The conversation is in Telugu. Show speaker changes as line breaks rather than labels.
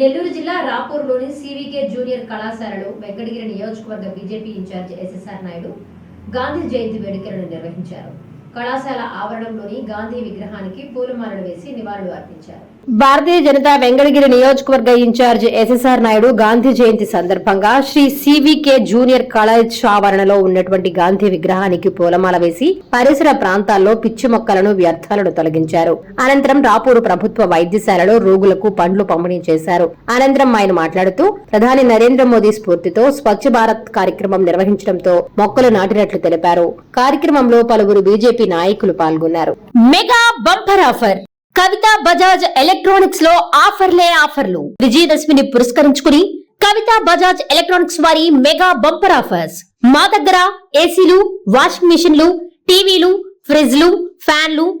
నెల్లూరు జిల్లా రాపూర్లోని సివికే జూనియర్ కళాశాలలో వెంకటగిరి నియోజకవర్గ BJP in charge SSR Naidu Gandhi Jayanti వేడుకలను నిర్వహించారు. కళాశాల ఆవరణంలోని గాంధీ విగ్రహానికి పూలమాలలు వేసి నివాళులు అర్పించారు. భారతీయ జనతా వెంకటగిరి నియోజకవర్గ in charge SSR Naidu Gandhi Jayanti సందర్భంగా శ్రీ సివికే జూనియర్ కాలేజ్ ఆవరణలో ఉన్నటువంటి గాంధీ విగ్రహానికి పూలమాల వేసి పరిసర ప్రాంతాల్లో పిచ్చి మొక్కలను వ్యర్థాలను తొలగించారు. అనంతరం రాపూరు ప్రభుత్వ వైద్యశాలలో రోగులకు పండ్లు పంపిణీ చేశారు. అనంతరం ఆయన మాట్లాడుతూ ప్రధాని నరేంద్ర మోదీ స్ఫూర్తితో స్వచ్ఛ భారత్ కార్యక్రమం నిర్వహించడంతో మొక్కలు నాటినట్లు తెలిపారు. కార్యక్రమంలో పలువురు బీజేపీ నాయకులు పాల్గొన్నారు. Mega bumper offer. Kavitha Bajaj ఎలక్ట్రానిక్స్లో ఆఫర్లే ఆఫర్లు. విజయదశమిని పురస్కరించుకుని కవిత బజాజ్ ఎలక్ట్రానిక్స్ వారి మెగా బంపర్ ఆఫర్స్. మా దగ్గర ఏసీలు వాషింగ్ మిషన్లు టీవీలు ఫ్రిడ్జ్లు ఫ్యాన్లు